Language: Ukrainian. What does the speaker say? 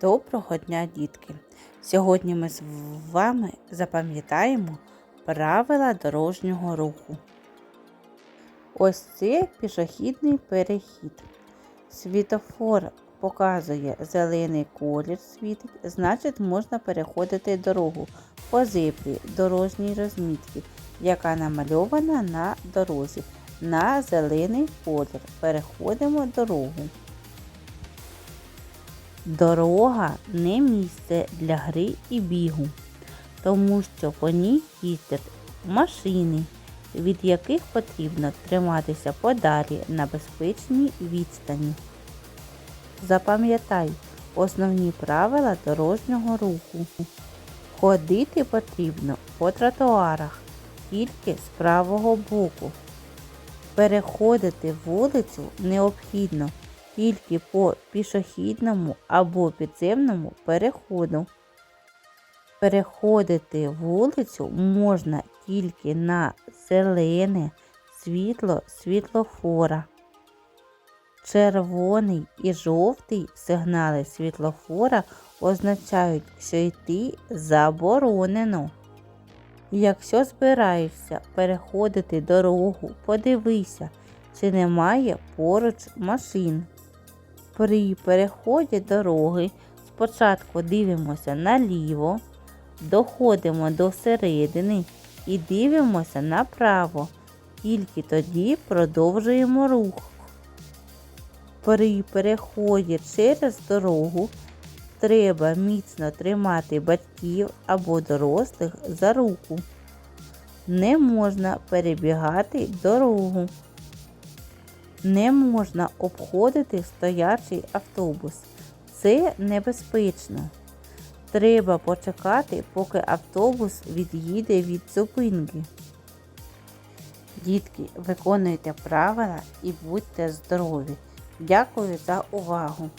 Доброго дня, дітки! Сьогодні ми з вами запам'ятаємо правила дорожнього руху. Ось це пішохідний перехід. Світофор показує зелений колір світить, значить можна переходити дорогу по зебрі дорожній розмітки, яка намальована на дорозі. На зелений колір переходимо дорогу. Дорога не місце для гри і бігу, тому що по ній їздять машини, від яких потрібно триматися подалі на безпечній відстані. Запам'ятай основні правила дорожнього руху. Ходити потрібно по тротуарах тільки з правого боку. Переходити вулицю необхідно тільки по пішохідному або підземному переходу. Переходити вулицю можна тільки на зелене світло світлофора. Червоний і жовтий сигнали світлофора означають, що йти заборонено. Якщо збираєшся переходити дорогу, подивися, чи немає поруч машин. При переході дороги спочатку дивимося наліво, доходимо до середини і дивимося направо. Тільки тоді продовжуємо рух. При переході через дорогу треба міцно тримати батьків або дорослих за руку. Не можна перебігати дорогу. Не можна обходити стоячий автобус. Це небезпечно. Треба почекати, поки автобус від'їде від зупинки. Дітки, виконуйте правила і будьте здорові. Дякую за увагу!